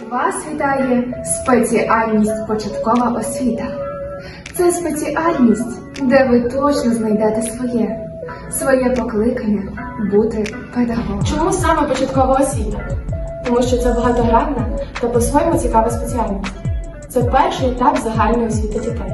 Вас вітає спеціальність початкова освіта. Це спеціальність, де ви точно знайдете своє, своє покликання бути педагогом. Чому саме початкова освіта? Тому що це багатогранна та по-своєму цікава спеціальність. Це перший етап загальної освіти дітей.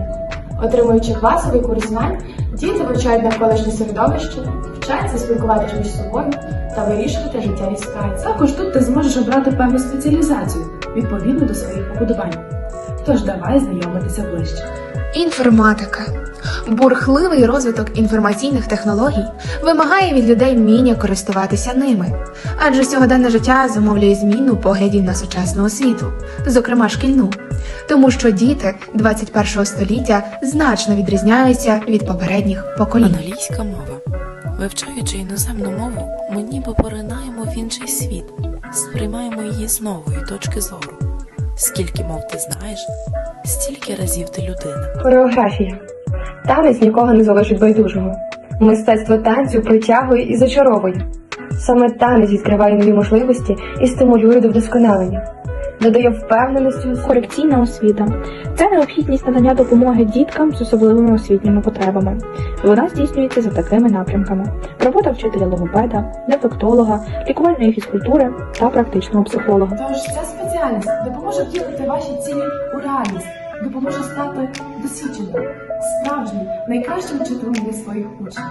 Отримуючи класовий курс знань, діти вивчають навколишнє середовище, вчаться спілкуватися між собою та вирішувати життєві ситуації. Також тут ти зможеш обрати певну спеціалізацію відповідно до своїх вподобань. Тож давай знайомитися ближче. Інформатика. Бурхливий розвиток інформаційних технологій вимагає від людей вміння користуватися ними, адже сьогоденне життя зумовлює зміну поглядів на сучасну освіту, зокрема шкільну, тому що діти 21 століття значно відрізняються від попередніх поколінь. Англійська мова. Вивчаючи іноземну мову, ми ніби поринаємо в інший світ, сприймаємо її з нової точки зору. Скільки мов ти знаєш, стільки разів ти людина. Хореографія. Танець нікого не залишить байдужого. Мистецтво танцю притягує і зачаровує. Саме танець відкриває нові можливості і стимулює до вдосконалення, додає впевненості у. Корекційна освіта це необхідність надання допомоги діткам з особливими освітніми потребами. Вона здійснюється за такими напрямками: робота вчителя логопеда, дефектолога, лікувальної фізкультури та практичного психолога. Тож ця спеціальність допоможе втілити ваші цілі у реальність, допоможе стати досвідченим, справжнім, найкращим вчителем для своїх учнів.